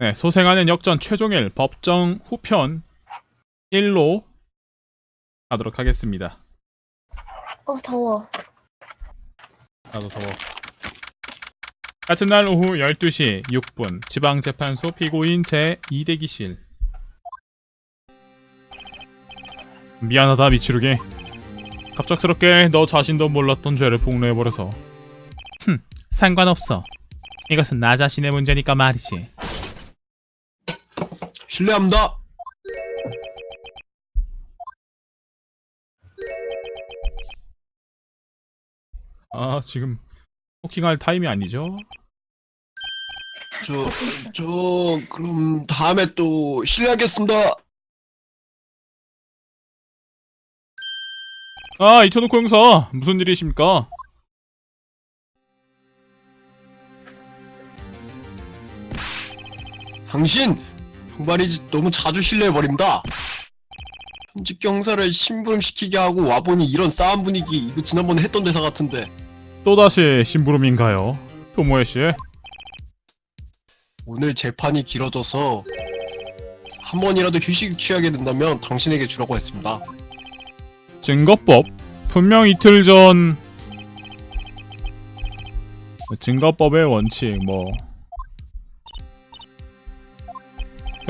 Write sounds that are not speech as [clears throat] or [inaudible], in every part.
네, 소생하는 역전 최종일 법정 후편 1로 가도록 하겠습니다. 어 더워. 나도 더워. 같은 날 오후 12시 6분 지방재판소 피고인 제2대기실 미안하다 미치루게 갑작스럽게 너 자신도 몰랐던 죄를 폭로해버려서 흠 상관없어 이것은 나 자신의 문제니까 말이지 실례합니다. 아 지금 포킹할 타임이 아니죠? 저, 저, 그럼 다음에 또 실례하겠습니다. 아 이토노코 형사 무슨 일이십니까? 당신, 정 말이지 너무 자주 실례해버립니다. 현직 경사를 심부름시키게 하고 와보니 이런 싸움 분위기, 이거 지난번에 했던 대사 같은데. 또다시 심부름인가요? 토모에 씨 오늘 재판이 길어져서 한 번이라도 휴식 취하게 된다면 당신에게 주라고 했습니다. 증거법 분명 이틀 전 증거법의 원칙 뭐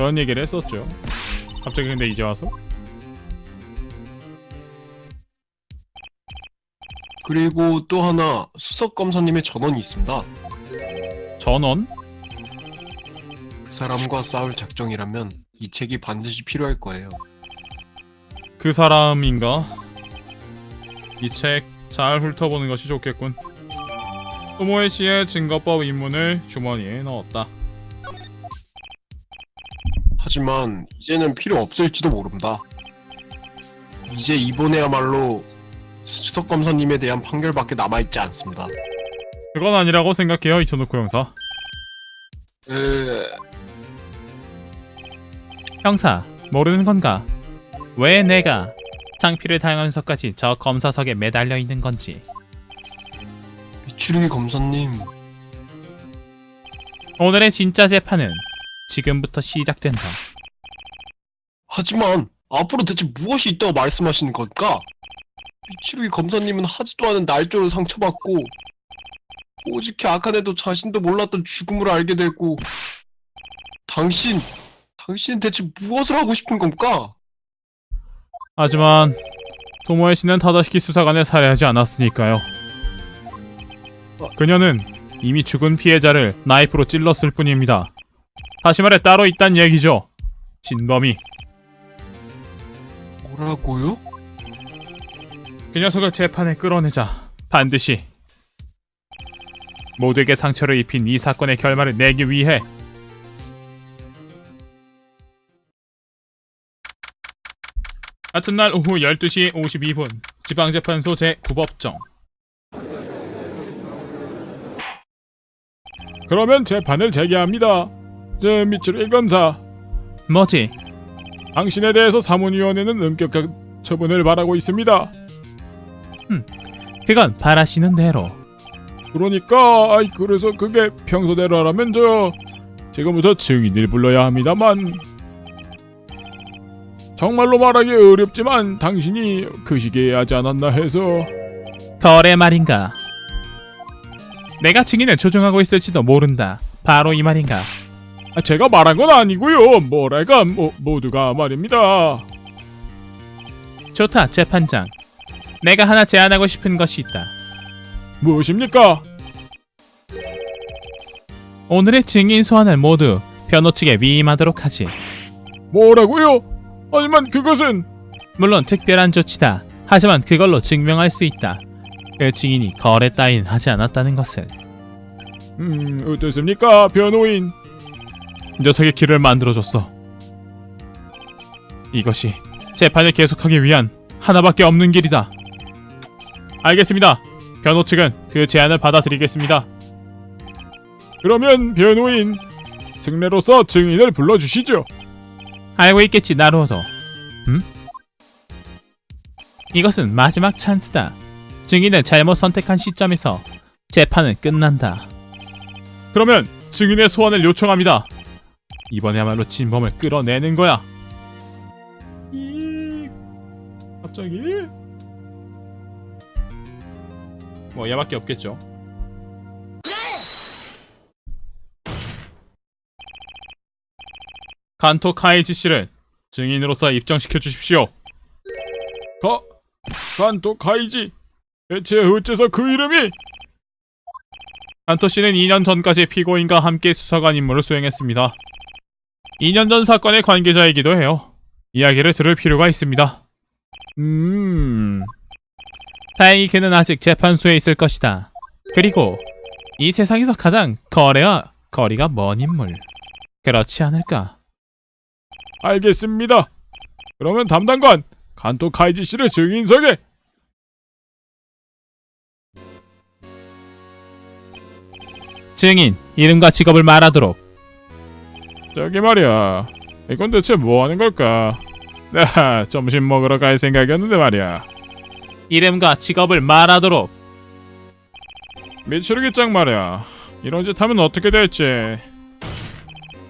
그런 얘기를 했었죠. 갑자기 근데 이제 와서 그리고 또 하나 수석 검사님의 전원이 있습니다. 전원 그 사람과 싸울 작정이라면 이 책이 반드시 필요할 거예요. 그 사람인가? 이 책 잘 훑어보는 것이 좋겠군. 토모에 씨의 증거법 입문을 주머니에 넣었다. 하지만 이제는 필요 없을지도 모릅니다. 이제 이번에야말로 수석 검사님에 대한 판결밖에 남아있지 않습니다. 그건 아니라고 생각해요 이토노코 형사. 에... 형사, 모르는 건가? 왜 내가 창피를 당하면서까지 저 검사석에 매달려 있는 건지. 미추르기 검사님, 오늘의 진짜 재판은 지금부터 시작된다. 하지만 앞으로 대체 무엇이 있다고 말씀하시는 걸까? 미추르기 검사님은 하지도 않은 날조로 상처받고 오직히 아카네도 자신도 몰랐던 죽음을 알게 되고 당신, 당신은 대체 무엇을 하고 싶은 겁니까? 하지만 토모에 씨는 타다시키 수사관을 살해하지 않았으니까요. 그녀는 이미 죽은 피해자를 나이프로 찔렀을 뿐입니다. 다시 말해 따로 있단 얘기죠. 진범이 뭐라고요? 그 녀석을 재판에 끌어내자 반드시 모두에게 상처를 입힌 이 사건의 결말을 내기 위해 같은 날 오후 12시 52분 지방재판소 제9법정 그러면 재판을 재개합니다. 제 미츠루 1검사 뭐지? 당신에 대해서 사문위원회는 엄격한 처분을 바라고 있습니다. 그건 바라시는 대로. 그러니까 아이 그래서 그게 평소대로 하라면 저 지금부터 증인을 불러야 합니다만 정말로 말하기 어렵지만 당신이 그 시기에 하지 않았나 해서 거래 말인가? 내가 증인을 조종하고 있을지도 모른다. 바로 이 말인가? 아, 제가 말한 건 아니고요. 뭐랄까 모, 모두가 말입니다. 좋다 재판장. 내가 하나 제안하고 싶은 것이 있다. 무엇입니까? 오늘의 증인 소환을 모두 변호 측에 위임하도록 하지. 뭐라고요? 하지만 그것은 물론 특별한 조치다. 하지만 그걸로 증명할 수 있다. 그 증인이 거래 따윈 하지 않았다는 것을. 음, 어떻습니까, 변호인? 녀석의 길을 만들어줬어. 이것이 재판을 계속하기 위한 하나밖에 없는 길이다. 알겠습니다. 변호 측은 그 제안을 받아들이겠습니다. 그러면 변호인 증례로서 증인을 불러주시죠. 알고 있겠지 나로도. 음? 이것은 마지막 찬스다. 증인을 잘못 선택한 시점에서 재판은 끝난다. 그러면 증인의 소환을 요청합니다. 이번에야말로 진범을 끌어내는 거야. 이 갑자기 뭐 얘밖에 없겠죠. 간토 카이지 씨를 증인으로서 입증시켜 주십시오. 가 간토 카이지 대체 어째서 그 이름이? 간토 씨는 2년 전까지 피고인과 함께 수사관 임무를 수행했습니다. 2년 전 사건의 관계자이기도 해요. 이야기를 들을 필요가 있습니다. 음. 다행히 그는 아직 재판소에 있을 것이다. 그리고 이 세상에서 가장 거래와 거리가 먼 인물. 그렇지 않을까? 알겠습니다. 그러면 담당관 간토 카이지 씨를 증인석에 증인 이름과 직업을 말하도록 저기 말이야 이건 대체 뭐 하는 걸까? 나 점심 먹으러 갈 생각이었는데 말이야. 이름과 직업을 말하도록. 미추르기 짱 말이야. 이런 짓 하면 어떻게 될지.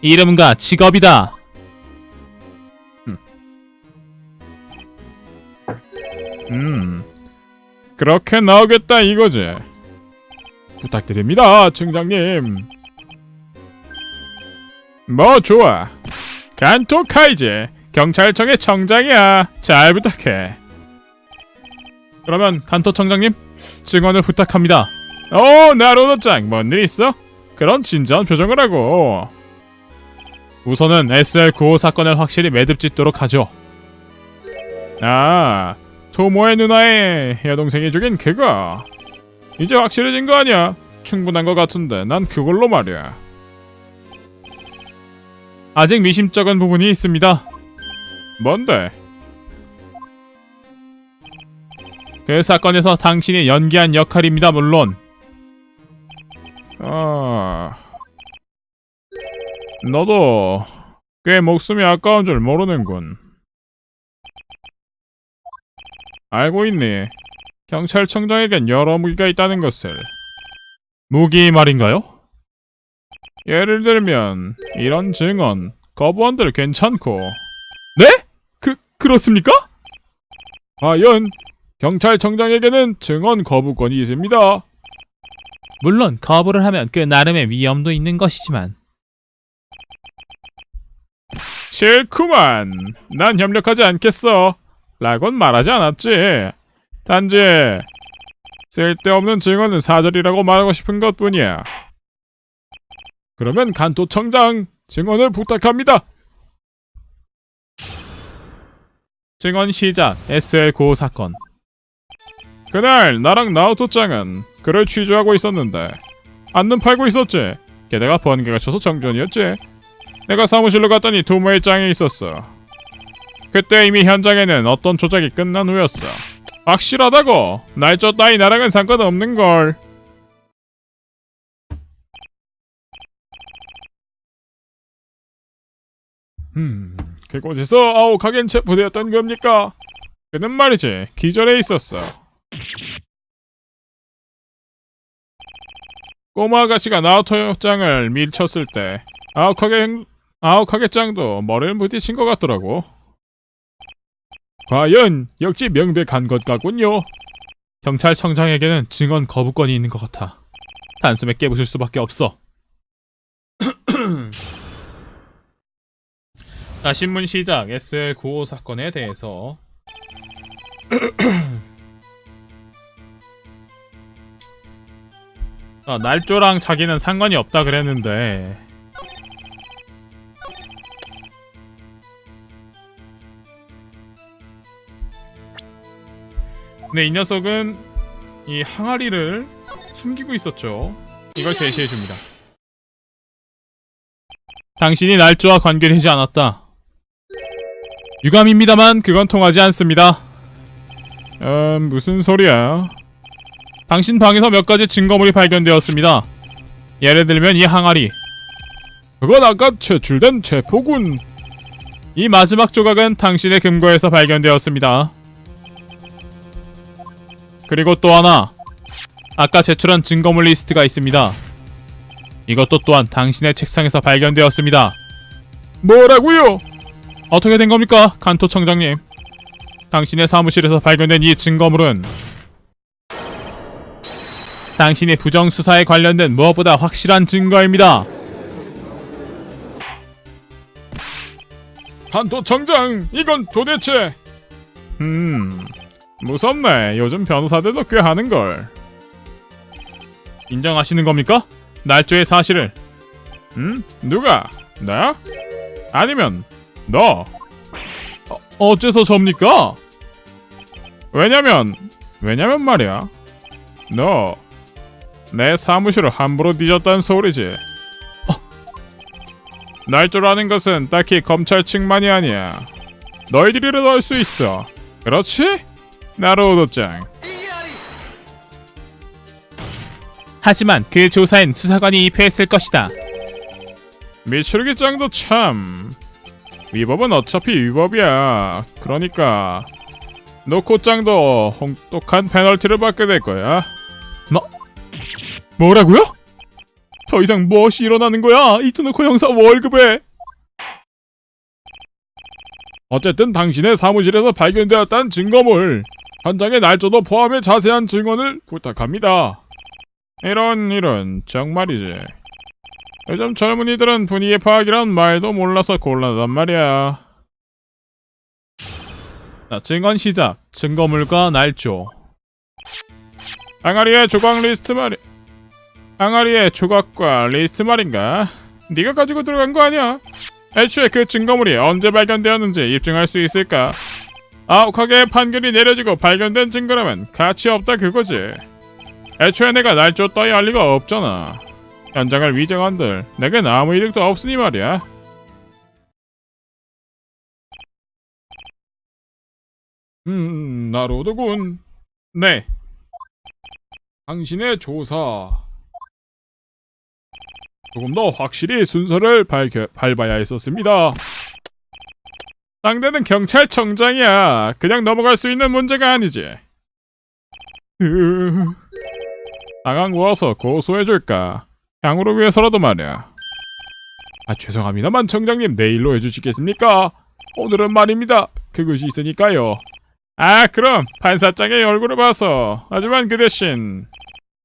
이름과 직업이다. 음 그렇게 나오겠다 이거지. 부탁드립니다, 청장님. 뭐 좋아. 간토 카이지 경찰청의 청장이야. 잘 부탁해. 그러면 간토 청장님 증언을 부탁합니다. 오, 나로노짱, 뭔 일 있어? 그런 진지한 표정을 하고. 우선은 SL95 사건을 확실히 매듭짓도록 하죠. 아, 토모의 누나의 여동생이 죽인 그거. 이제 확실해진 거 아니야? 충분한 것 같은데 난 그걸로 말이야. 아직 미심쩍은 부분이 있습니다. 뭔데? 그 사건에서 당신이 연기한 역할입니다, 물론. 아... 너도 꽤 목숨이 아까운 줄 모르는군. 알고 있니? 경찰청장에겐 여러 무기가 있다는 것을. 무기 말인가요? 예를 들면 이런 증언, 거부한들 괜찮고. 네? 그 그렇습니까? 과연 경찰청장에게는 증언 거부권이 있습니다. 물론 거부를 하면 그 나름의 위험도 있는 것이지만. 싫구만. 난 협력하지 않겠어. 라곤 말하지 않았지. 단지 쓸데없는 증언은 사절이라고 말하고 싶은 것뿐이야. 그러면 간토청장 증언을 부탁합니다. 증언 시작 SL95 사건. 그날 나랑 나오토짱은 그를 취조하고 있었는데 안는 팔고 있었지. 게다가 번개가 쳐서 정전이었지. 내가 사무실로 갔더니 도모의 짱이 있었어. 그때 이미 현장에는 어떤 조작이 끝난 후였어. 확실하다고. 날짜 따위 나랑은 상관없는걸 음 그곳에서 아오카겐 체포되었던 겁니까? 그는 말이지 기절해 있었어 꼬마 아가씨가 나오토 짱을 밀쳤을 때 아오카게 아오카게 짱도 머리를 부딪힌 것 같더라고 과연 역시 명백한 것 같군요. 경찰청장에게는 증언 거부권이 있는 것 같아. 단숨에 깨부술 수밖에 없어. 자, 신문 시작. SL95 사건에 대해서. [clears throat] 아, 날조랑 자기는 상관이 없다 그랬는데 근데 이 녀석은 이 항아리를 숨기고 있었죠. 이걸 제시해 줍니다. 당신이 날조와 관계되지 않았다. 유감입니다만 그건 통하지 않습니다. 음, 무슨 소리야? 당신 방에서 몇 가지 증거물이 발견되었습니다. 예를 들면 이 항아리. 그건 아까 제출된 체포군. 이 마지막 조각은 당신의 금고에서 발견되었습니다. 그리고 또 하나 아까 제출한 증거물 리스트가 있습니다. 이것도 또한 당신의 책상에서 발견되었습니다. 뭐라고요? 어떻게 된 겁니까, 간토청장님? 당신의 사무실에서 발견된 이 증거물은 당신의 부정수사에 관련된 무엇보다 확실한 증거입니다. 간토청장, 이건 도대체... 음... 무섭네. 요즘 변호사들도 꽤 하는걸. 인정하시는 겁니까? 날조의 사실을. 음? 누가? 나? 아니면 너? 어, 어째서 접니까? 왜냐면 왜냐면 말이야. 너 내 사무실을 함부로 뒤졌다는 소리지. 어. 날조라는 것은 딱히 검찰 측만이 아니야. 너희들이라도 할 수 있어. 그렇지? 나로우도짱. 하지만 그 조사엔 수사관이 입회했을 것이다. 미추르기 짱도 참 위법은 어차피 위법이야. 그러니까 노코 짱도 홍똑한 페널티를 받게 될 거야. 뭐 뭐라고요? 더 이상 무엇이 일어나는 거야? 이토노코 형사 월급에 어쨌든 당신의 사무실에서 발견되었다는 증거물 현장의 날짜도 포함해 자세한 증언을 부탁합니다. 이런 이런 정말이지. 요즘 젊은이들은 분위기 파악이란 말도 몰라서 곤란하단 말이야. 자, 증언 시작. 증거물과 날조. 항아리의 조각 리스트 말이. 항아리의 조각과 리스트 말인가? 네가 가지고 들어간 거 아니야? 애초에 그 증거물이 언제 발견되었는지 입증할 수 있을까? 아욱하게 판결이 내려지고 발견된 증거라면 가치 없다 그거지. 애초에 내가 날조 따위 할 리가 없잖아. 현장을 위장한들 내겐 아무 이득도 없으니 말이야. 음, 나로드군. 네. 당신의 조사. 조금 더 확실히 순서를 밝혀, 밟아야 했었습니다. 상대는 경찰청장이야. 그냥 넘어갈 수 있는 문제가 아니지. 으... 당한 거와서 고소해줄까? 향후를 위해서라도 말이야. 아 죄송합니다만 청장님 내일로 해주시겠습니까? 오늘은 말입니다. 그것이 있으니까요. 아 그럼 판사장의 얼굴을 봐서 하지만 그 대신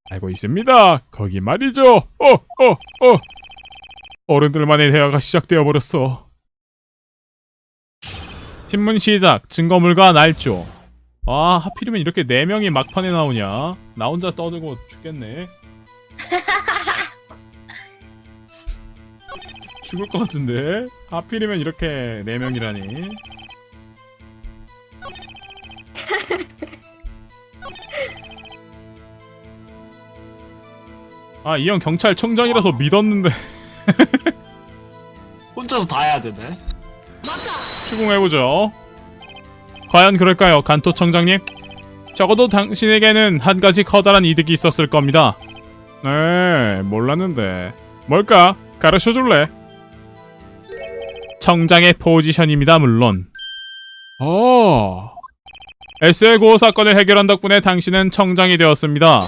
알고 있습니다. 거기 말이죠. 어, 어, 어. 어른들만의 대화가 시작되어 버렸어. 신문 시작. 증거물과 날조. 아 하필이면 이렇게 네 명이 막판에 나오냐? 나 혼자 떠들고 죽겠네. [laughs] 죽을 것 같은데 하필이면 이렇게 네 명이라니. 아 이 형 경찰청장이라서 믿었는데 [laughs] 혼자서 다 해야 되네. 추궁해보죠. 과연 그럴까요, 간토청장님? 적어도 당신에게는 한 가지 커다란 이득이 있었을 겁니다. 네, 몰랐는데. 뭘까? 가르쳐 줄래? 청장의 포지션입니다, 물론. 어. SL 고호 사건을 해결한 덕분에 당신은 청장이 되었습니다.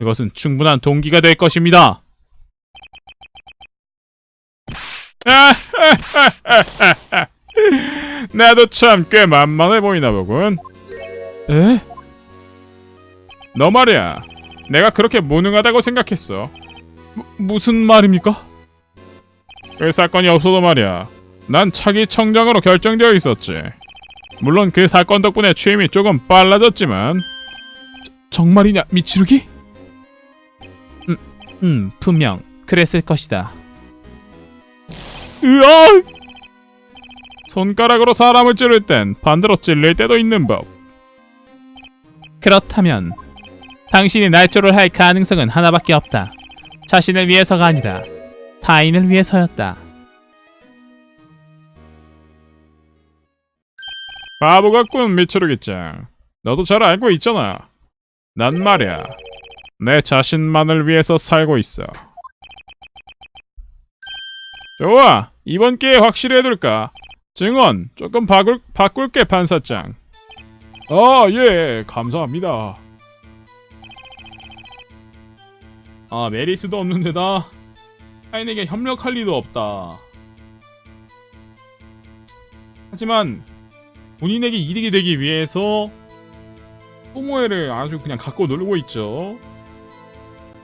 이것은 충분한 동기가 될 것입니다. [laughs] 나도 참 꽤 만만해 보이나 보군. 에? 너 말이야. 내가 그렇게 무능하다고 생각했어. 무, 무슨 말입니까? 그 사건이 없어도 말이야. 난 차기 청장으로 결정되어 있었지. 물론 그 사건 덕분에 취임이 조금 빨라졌지만 정말이냐 미치루기? 음, 음 분명 그랬을 것이다. 으아! 손가락으로 사람을 찌를 땐 반대로 찔릴 때도 있는 법. 그렇다면 당신이 날조를 할 가능성은 하나밖에 없다. 자신을 위해서가 아니라 타인을 위해서였다. 바보 같군 미츠루기짱. 너도 잘 알고 있잖아. 난 말이야. 내 자신만을 위해서 살고 있어. 좋아. 이번 기회에 확실히 해둘까? 증언 조금 바꿀, 바꿀게 판사장. 아, 예, 감사합니다. 아, 메리스도 없는 데다 타인에게 협력할 리도 없다. 하지만 본인에게 이득이 되기 위해서 소모회를 아주 그냥 갖고 놀고 있죠.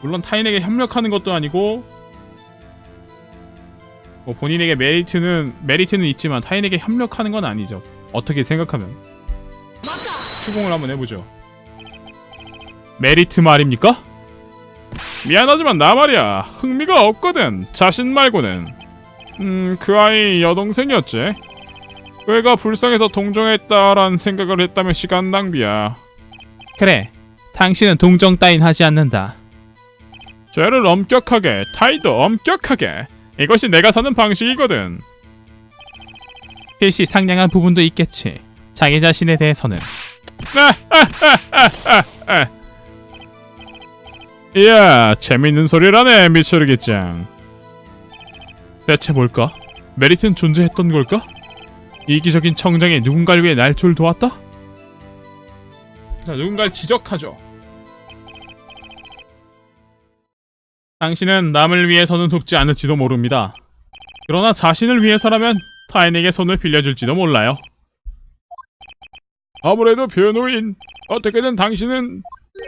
물론 타인에게 협력하는 것도 아니고 뭐 본인에게 메리트는 메리트는 있지만 타인에게 협력하는 건 아니죠. 어떻게 생각하면 추궁을 한번 해보죠. 메리트 말입니까? 미안하지만 나 말이야. 흥미가 없거든 자신 말고는. 음 그 아이 여동생이었지. 그 애가 불쌍해서 동정했다란 생각을 했다면 시간 낭비야. 그래 당신은 동정 따윈 하지 않는다. 죄를 엄격하게 타이도 엄격하게. 이것이 내가 사는 방식이거든. 필시 상냥한 부분도 있겠지. 자기 자신에 대해서는 이야 재밌는 소리라네 미쳐르겠짱 대체 뭘까? 메리트는 존재했던 걸까? 이기적인 청장이 누군가를 위해 날조를 도왔다? 자, 누군가를 지적하죠 당신은 남을 위해서는 돕지 않을지도 모릅니다 그러나 자신을 위해서라면 타인에게 손을 빌려줄지도 몰라요 아무래도 변호인 어떻게든 당신은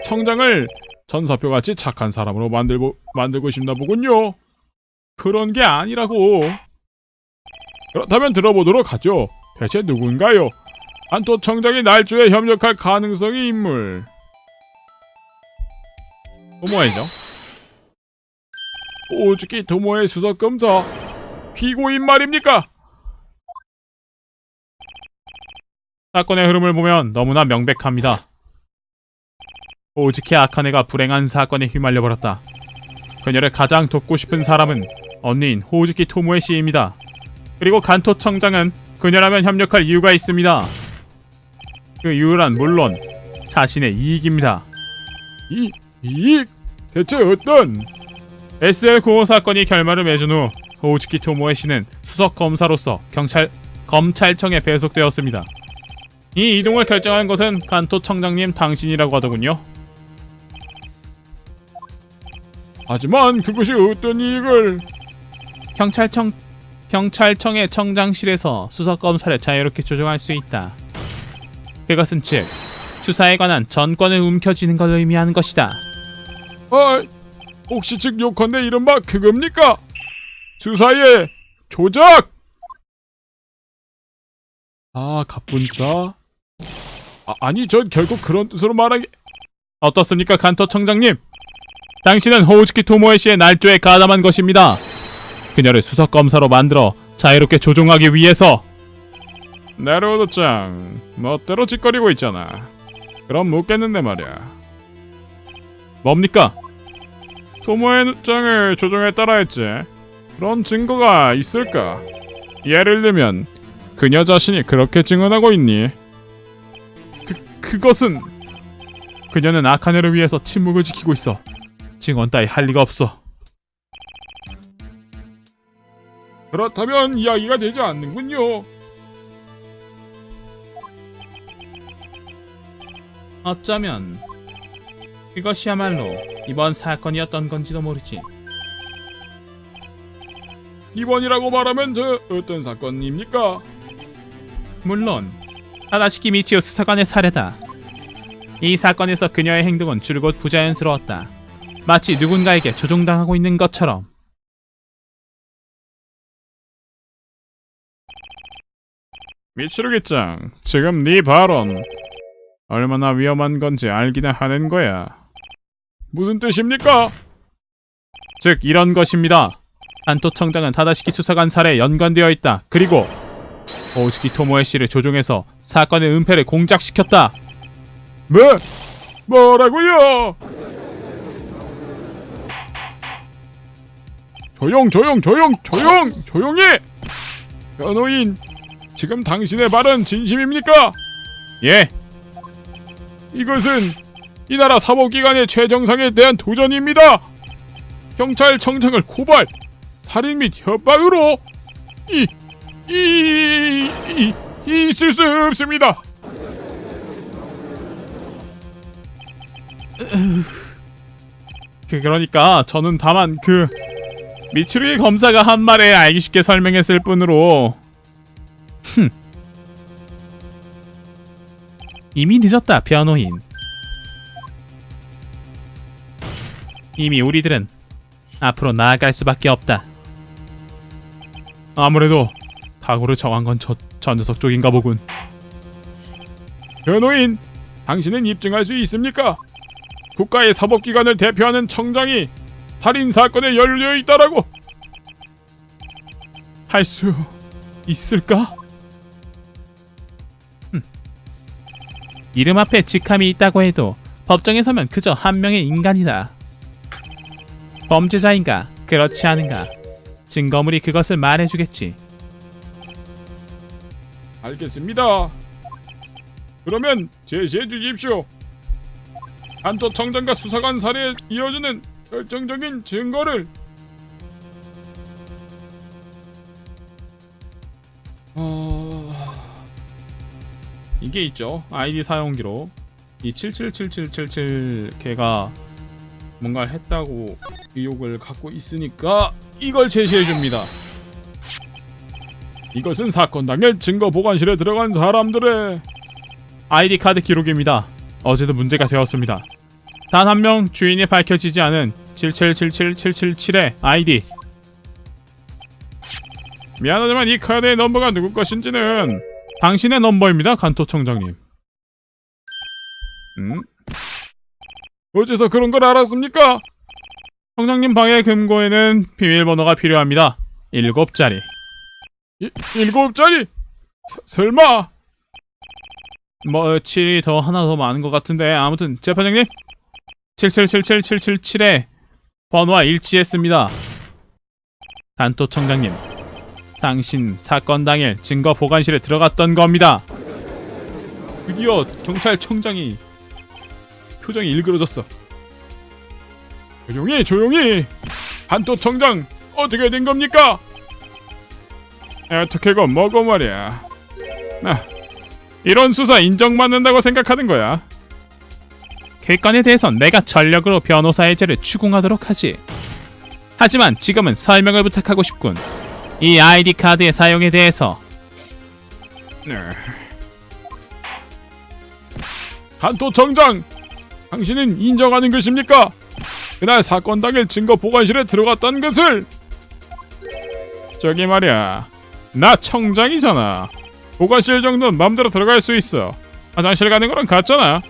청장을 전사표같이 착한 사람으로 만들고 만들고 싶나 보군요. 그런 게 아니라고. 그렇다면 들어보도록 하죠. 대체 누군가요? 안토 청장이 날조에 협력할 가능성이 인물. 도모에죠. 오죽이 도모의 수석 검사 피고인 말입니까? 사건의 흐름을 보면 너무나 명백합니다. 오지키 아카네가 불행한 사건에 휘말려 버렸다. 그녀를 가장 돕고 싶은 사람은 언니인 호우즈키 토모에 씨입니다. 그리고 간토 청장은 그녀라면 협력할 이유가 있습니다. 그 이유란 물론 자신의 이익입니다. 이 이익 대체 어떤? SL95 사건이 결말을 맺은 후 호우즈키 토모에 씨는 수석 검사로서 경찰 검찰청에 배속되었습니다. 이 이동을 결정한 것은 간토 청장님 당신이라고 하더군요. 하지만 그것이 어떤 이익을 경찰청 경찰청의 청장실에서 수석 검사를 자유롭게 조정할 수 있다. 그것은 즉 수사에 관한 전권을 움켜쥐는 걸 의미하는 것이다. 아, 혹시 즉 요컨대 이른바 그겁니까? 수사의 조작! 아, 갑분싸? 아, 아니, 전 결국 그런 뜻으로 말하기... 어떻습니까, 간터 청장님? 당신은 호우즈키 토모에 씨의 날조에 가담한 것입니다. 그녀를 수석 검사로 만들어 자유롭게 조종하기 위해서. 네로도짱, 멋대로 짓거리고 있잖아. 그럼 묻겠는데 말이야. 뭡니까? 토모의 짱을 조종에 따라했지. 그런 증거가 있을까? 예를 들면 그녀 자신이 그렇게 증언하고 있니? 그 그것은 그녀는 아카네를 위해서 침묵을 지키고 있어. 증언 따위 할 리가 없어. 그렇다면 이야기가 되지 않는군요. 어쩌면 그것이야말로 이번 사건이었던 건지도 모르지. 이번이라고 말하면 저 어떤 사건입니까? 물론 타다시키 미치오 수사관의 사례다. 이 사건에서 그녀의 행동은 줄곧 부자연스러웠다. 마치 누군가에게 조종당하고 있는 것처럼. 미치루기짱, 지금 네 발언 얼마나 위험한 건지 알기는 하는 거야. 무슨 뜻입니까? 즉 이런 것입니다. 안토청장은 타다시키 수사관 살에 연관되어 있다. 그리고 오즈키 토모에 씨를 조종해서 사건의 은폐를 공작시켰다. 뭐? 뭐라고요? 조용 조용 조용 조용 조용히! 변호인, 지금 당신의 말은 진심입니까? 예. 이것은 이 나라 사법기관의 최정상에 대한 도전입니다. 경찰청장을 고발, 살인 및 협박으로 이, 이, 이, 이 있을 수 없습니다. 그 그러니까 저는 다만 그 미츠루이 검사가 한 말에 알기 쉽게 설명했을 뿐으로 흠 이미 늦었다, 변호인. 이미 우리들은 앞으로 나아갈 수밖에 없다. 아무래도 각오를 정한 건 저, 저 녀석 쪽인가 보군. 변호인, 당신은 입증할 수 있습니까? 국가의 사법기관을 대표하는 청장이 살인 사건에 연루되어 있다라고 할 수 있을까? 흠. 이름 앞에 직함이 있다고 해도 법정에 서면 그저 한 명의 인간이다. 범죄자인가 그렇지 않은가 증거물이 그것을 말해주겠지. 알겠습니다. 그러면 제시해 주십시오. 한토청장과 수사관 살해에 이어지는 결정적인 증거를 어... 이게 있죠. 아이디 사용 기록. 이 777777 걔가 뭔가를 했다고 의혹을 갖고 있으니까 이걸 제시해 줍니다. 이것은 사건 당일 증거 보관실에 들어간 사람들의 아이디 카드 기록입니다. 어제도 문제가 되었습니다. 단 한 명 주인이 밝혀지지 않은 7777777의 아이디. 미안하지만 이 카드의 넘버가 누구 것인지는 당신의 넘버입니다, 간토청장님. 음? 어째서 그런 걸 알았습니까? 청장님 방의 금고에는 비밀번호가 필요합니다. 일곱 자리. 이, 일곱 자리? 서, 설마? 뭐 7이 더 하나 더 많은 것 같은데 아무튼 재판장님 7777777의 번호와 일치했습니다. 단토청장님 당신 사건 당일 증거 보관실에 들어갔던 겁니다. 드디어 경찰청장이 표정이 일그러졌어. 조용히 조용히 단토청장 어떻게 된 겁니까? 어떻게고 뭐고 말이야. 아, 이런 수사 인정받는다고 생각하는 거야. 객관에 대해선 내가 전력으로 변호사의 죄를 추궁하도록 하지. 하지만 지금은 설명을 부탁하고 싶군. 이 아이디 카드의 사용에 대해서. 네. 간토 청장, 당신은 인정하는 것입니까? 그날 사건 당일 증거 보관실에 들어갔다는 것을. 저기 말이야, 나 청장이잖아. 보관실 정도는 마음대로 들어갈 수 있어. 화장실 가는 거랑 같잖아.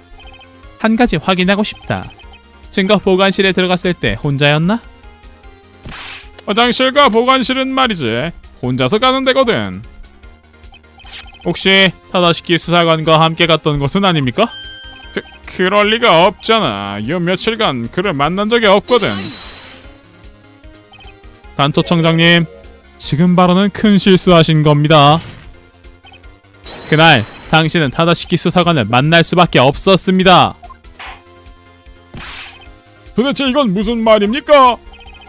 한 가지 확인하고 싶다. 증거 보관실에 들어갔을 때 혼자였나? 화장실과 보관실은 말이지 혼자서 가는 데거든. 혹시 타다시키 수사관과 함께 갔던 것은 아닙니까? 그, 그럴 리가 없잖아. 요 며칠간 그를 만난 적이 없거든. 간토청장님, 지금 발언은 큰 실수하신 겁니다. 그날 당신은 타다시키 수사관을 만날 수밖에 없었습니다. 도대체 이건 무슨 말입니까?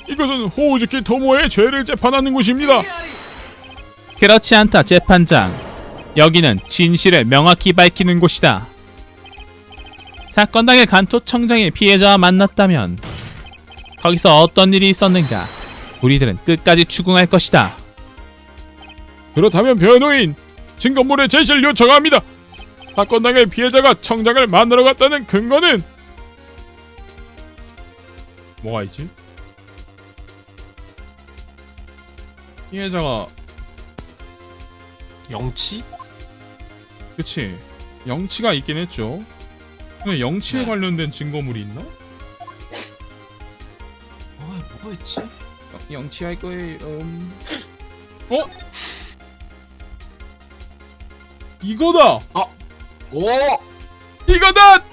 이것은 호우즈키 토모의 죄를 재판하는 곳입니다. 그렇지 않다, 재판장. 여기는 진실을 명확히 밝히는 곳이다. 사건 당일 간토청장이 피해자와 만났다면 거기서 어떤 일이 있었는가 우리들은 끝까지 추궁할 것이다. 그렇다면 변호인 증거물의 제시를 요청합니다. 사건 당일 피해자가 청장을 만나러 갔다는 근거는 뭐가 있지? 피해자가 영치? 그치 영치가 있긴 했죠. 근데 영치에 네. 관련된 증거물이 있나? 아 뭐가 있지? 영치 할 거예요. 음... 어? 이거다. 오! 이거다.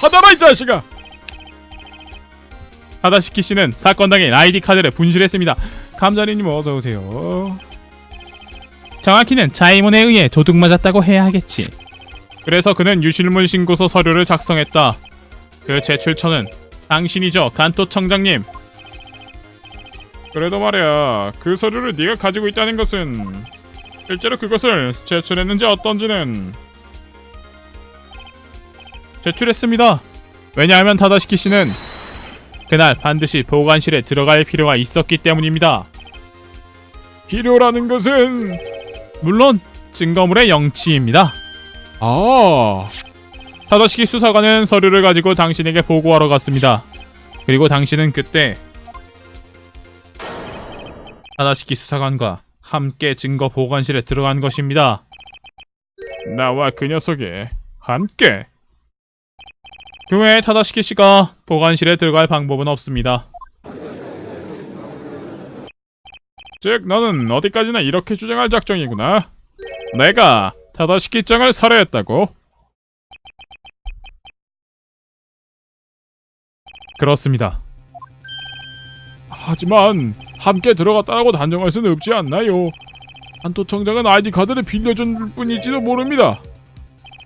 받아라 이 자식아. 하다시키 씨는 사건 당일 아이디 카드를 분실했습니다. 감자리님 어서 오세요. 정확히는 자이몬에 의해 도둑 맞았다고 해야 하겠지. 그래서 그는 유실물 신고서 서류를 작성했다. 그 제출처는 당신이죠, 간토청장님. 그래도 말이야, 그 서류를 네가 가지고 있다는 것은 실제로 그것을 제출했는지 어떤지는 제출했습니다. 왜냐하면 타다시키 씨는 그날 반드시 보관실에 들어갈 필요가 있었기 때문입니다. 필요라는 것은 물론 증거물의 영치입니다. 아, 타다시키 수사관은 서류를 가지고 당신에게 보고하러 갔습니다. 그리고 당신은 그때 타다시키 수사관과 함께 증거 보관실에 들어간 것입니다. 나와 그 녀석이 함께. 그 외에 타다시키 씨가 보관실에 들어갈 방법은 없습니다. 즉, 너는 어디까지나 이렇게 주장할 작정이구나. 내가 타다시키 짱을 살해했다고? 그렇습니다. 하지만 함께 들어갔다고 단정할 수는 없지 않나요? 한토청장은 아이디 카드를 빌려준 뿐일지도 모릅니다.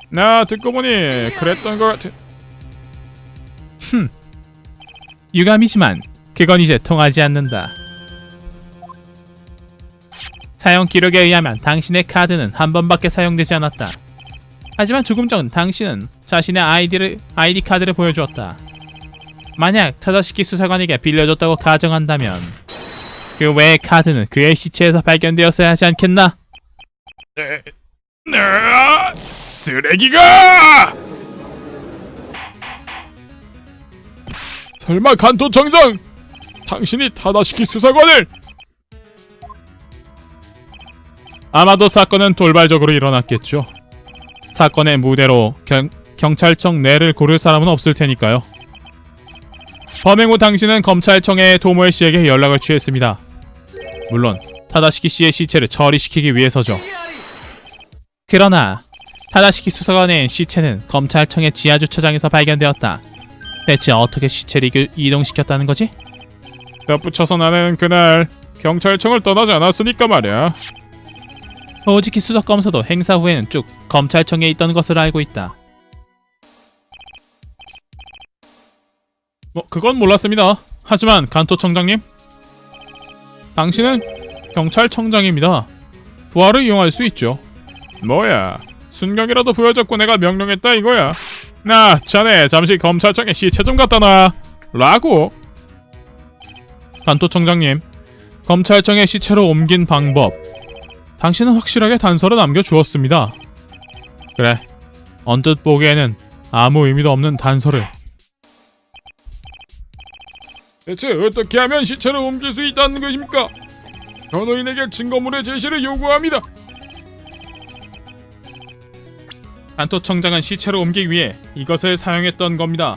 나 듣고 보니 그랬던 것 같아. 흠. 유감이지만 그건 이제 통하지 않는다. 사용 기록에 의하면 당신의 카드는 한 번밖에 사용되지 않았다. 하지만 조금 전 당신은 자신의 아이디를 아이디 카드를 보여주었다. 만약 타다시키 수사관에게 빌려줬다고 가정한다면 그 외의 카드는 그의 시체에서 발견되었어야 하지 않겠나? 네, 네, 쓰레기가! 설마 간토청장 당신이 타다시키 수사관을 아마도 사건은 돌발적으로 일어났겠죠. 사건의 무대로 경, 경찰청 내를 고를 사람은 없을 테니까요. 범행 후 당신은 검찰청의 도모에 씨에게 연락을 취했습니다. 물론 타다시키 씨의 시체를 처리시키기 위해서죠. 그러나 타다시키 수사관의 시체는 검찰청의 지하 주차장에서 발견되었다. 대체 어떻게 시체를 이- 이동시켰다는 거지? 덧붙여서 나는 그날 경찰청을 떠나지 않았으니까 말이야. 오지키 수석 검사도 행사 후에는 쭉 검찰청에 있던 것으로 알고 있다. 뭐 그건 몰랐습니다. 하지만 간토청장님, 당신은 경찰청장입니다. 부하를 이용할 수 있죠. 뭐야, 순경이라도 보여줬고 내가 명령했다 이거야. 나 자네 잠시 검찰청에 시체 좀 갖다 놔. 라고. 간토청장님, 검찰청에 시체로 옮긴 방법. 당신은 확실하게 단서를 남겨주었습니다. 그래, 언뜻 보기에는 아무 의미도 없는 단서를. 대체 어떻게 하면 시체를 옮길 수 있다는 것입니까? 변호인에게 증거물의 제시를 요구합니다. 안토 청장은 시체를 옮기기 위해 이것을 사용했던 겁니다.